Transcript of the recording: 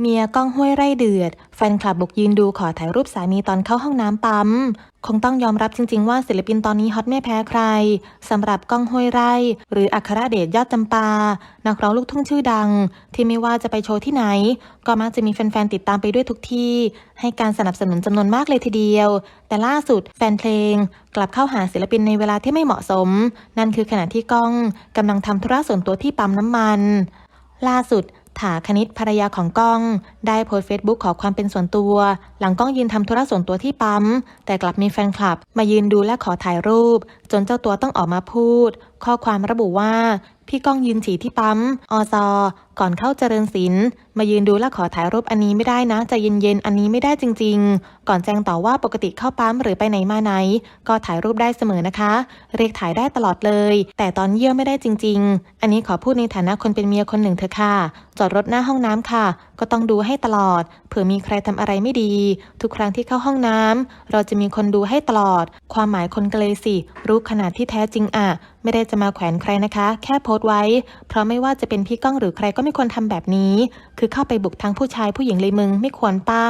เมียก้องห้วยไร่เดือด แฟนคลับบุกยืนดูขอถ่ายรูปสามีตอนเข้าห้องน้ำปั๊ม คงต้องยอมรับจริง ๆ ว่าศิลปินตอนนี้ฮอตไม่แพ้ใครสำหรับก้องห้วยไร่ หรืออัครเดชยอดจำปา นักร้องลูกทุ่งชื่อดัง ที่ไม่ว่าจะไปโชว์ที่ไหน ก็มักจะมีแฟน ๆ ติดตามไปด้วยทุกที่ ให้การสนับสนุนจำนวนมากเลยทีเดียว แต่ล่าสุดแฟนเพลง กลับเข้าหาศิลปินในเวลาที่ไม่เหมาะสม นั่นคือขณะที่ก้องกำลังทำธุระส่วนตัวที่ปั๊มน้ำมัน ล่าสุด ถาคณิตภรรยาของก้อง ได้โพสต์เฟซบุ๊กขอความเป็นส่วนตัว หลังก้องยืนทำธุระส่วนตัวที่ปั๊ม แต่กลับมีแฟนคลับ มายืนดูและขอถ่ายรูป จนเจ้าตัวต้องออกมาพูด ข้อความระบุว่า พี่ก้องยืนฉี่ที่ปั๊ม อซอก่อนเข้าเจริญศิลป์มายืนดูและขอถ่ายรูปอันนี้ไม่ได้นะใจเย็นๆ อันนี้ไม่ได้จริง ๆ ก่อนแจ้งต่อว่าปกติเข้าปั๊มหรือไปไหนมาไหน ก็ถ่ายรูปได้เสมอนะคะ เรียกถ่ายได้ตลอดเลย แต่ตอนเยี่ยวไม่ได้จริง ๆ อันนี้ขอพูดในฐานะคนเป็นเมียคนหนึ่งเถอะค่ะ จอดรถหน้าห้องน้ำค่ะ ก็ต้องดูให้ตลอด เผื่อมีใครทำอะไรไม่ดี ทุกครั้งที่เข้าห้องน้ำเราจะมีคนดูให้ตลอด ความหมายคนกเลยสิ รู้ขนาดที่แท้จริงอะ ไม่ได้จะมาแขวนใครนะคะ แค่โพสต์ไว้ เพราะไม่ว่าจะเป็นพี่ก้องหรือใครก็ไม่ควรทำแบบนี้ คือเข้าไปบุกทั้งผู้ชายผู้หญิงเลยมึงไม่ควรป้า